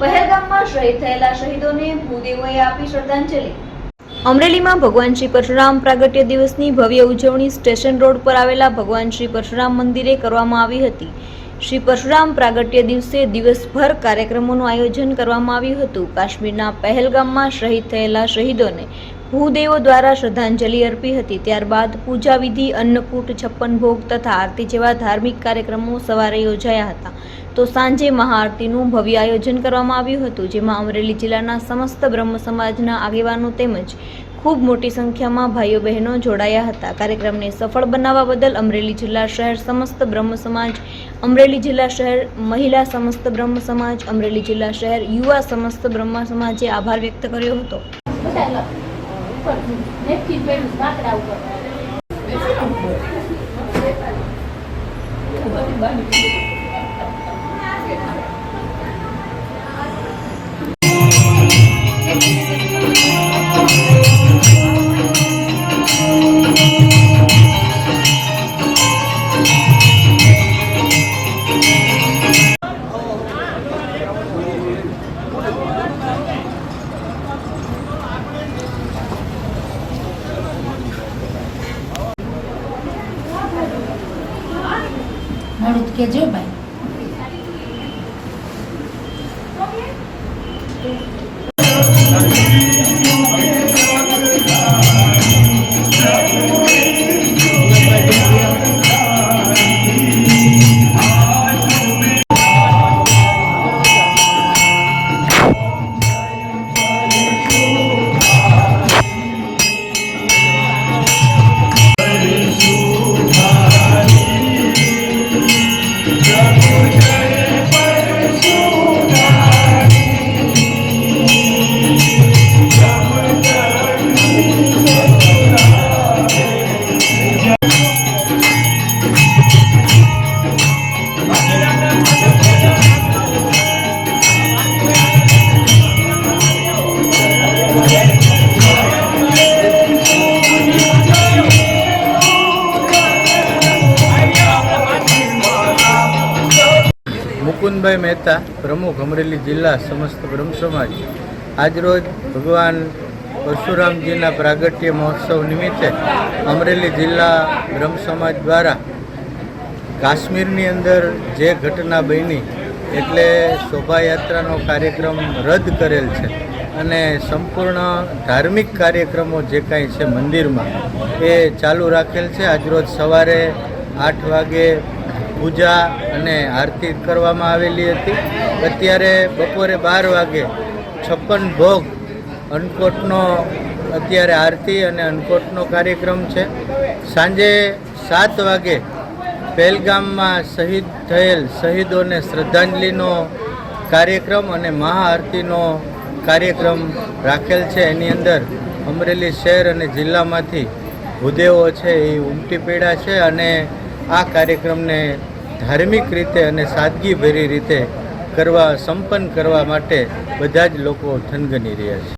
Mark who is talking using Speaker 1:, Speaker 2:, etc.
Speaker 1: પહેલગામમાં શહીદ થયેલા શહીદોને ભૂદેવોએ આપી શ્રદ્ધાંજલિ. અમરેલીમાં ભગવાન શ્રી પરશુરામ પ્રાગટ્ય દિવસની ભવ્ય ઉજવણી સ્ટેશન રોડ પર આવેલા ભગવાન શ્રી પરશુરામ મંદિરે કરવામાં આવી હતી. શ્રી પરશુરામ પ્રાગટ્ય દિવસે દિવસભર કાર્યક્રમોનું આયોજન કરવામાં આવ્યું હતું. કાશ્મીરના પહેલગામમાં શહીદ થયેલા શહીદોને ભૂદેવો દ્વારા શ્રદ્ધાંજલિ અર્પી હતી. ત્યારબાદ પૂજા વિધિ અન્નકૂટ, છપ્પન ભોગ તથા આરતી જેવા ધાર્મિક કાર્યક્રમો સવારે યોજાયા હતા. તો સાંજે મહાઆરતીનું ભવ્ય આયોજન કરવામાં આવ્યું હતું, જેમાં અમરેલી જિલ્લાના સમસ્ત બ્રહ્મ સમાજના આગેવાનો તેમજ ખૂબ મોટી સંખ્યામાં ભાઈઓ બહેનો જોડાયા હતા. કાર્યક્રમને સફળ બનાવવા બદલ અમરેલી જિલ્લા શહેર સમસ્ત બ્રહ્મ સમાજ, અમરેલી જિલ્લા શહેર મહિલા સમસ્ત બ્રહ્મ સમાજ, અમરેલી જિલ્લા શહેર યુવા સમસ્ત બ્રહ્મ સમાજે આભાર વ્યક્ત કર્યો હતો. ઉપર છું નેપકિન પહેર્યું બાકડા ઉપર.
Speaker 2: મળું. કે જો ભાઈ.
Speaker 3: મુકુંદભાઈ મહેતા પ્રમુખ અમરેલી જિલ્લા સમસ્ત બ્રહ્મ સમાજ. આજરોજ ભગવાન પરશુરામજીના પ્રાગટ્ય મહોત્સવ નિમિત્તે અમરેલી જિલ્લા બ્રહ્મ સમાજ દ્વારા કાશ્મીરની અંદર જે ઘટના બની એટલે શોભાયાત્રાનો કાર્યક્રમ રદ કરેલ છે અને સંપૂર્ણ ધાર્મિક કાર્યક્રમો જે કાંઈ છે મંદિરમાં એ ચાલુ રાખેલ છે. આજરોજ સવારે આઠ વાગે પૂજા અને આરતી કરવામાં આવેલી હતી. અત્યારે બપોરે બાર વાગે છપ્પન ભોગ અન્નકોટનો અત્યારે આરતી અને અન્નકોટનો કાર્યક્રમ છે. સાંજે સાત વાગે પહેલગામમાં શહીદ થયેલ શહીદોને શ્રદ્ધાંજલિનો કાર્યક્રમ અને મહાઆરતીનો કાર્યક્રમ રાખેલ છે. એની અંદર અમરેલી શહેર અને જિલ્લામાંથી ભૂદેવો છે એ ઉમટી પડ્યા છે અને આ કાર્યક્રમને ધાર્મિક રીતે અને સાદગીભરી રીતે કરવા, સંપન્ન કરવા માટે બધા જ લોકો થનગની રહ્યા છે.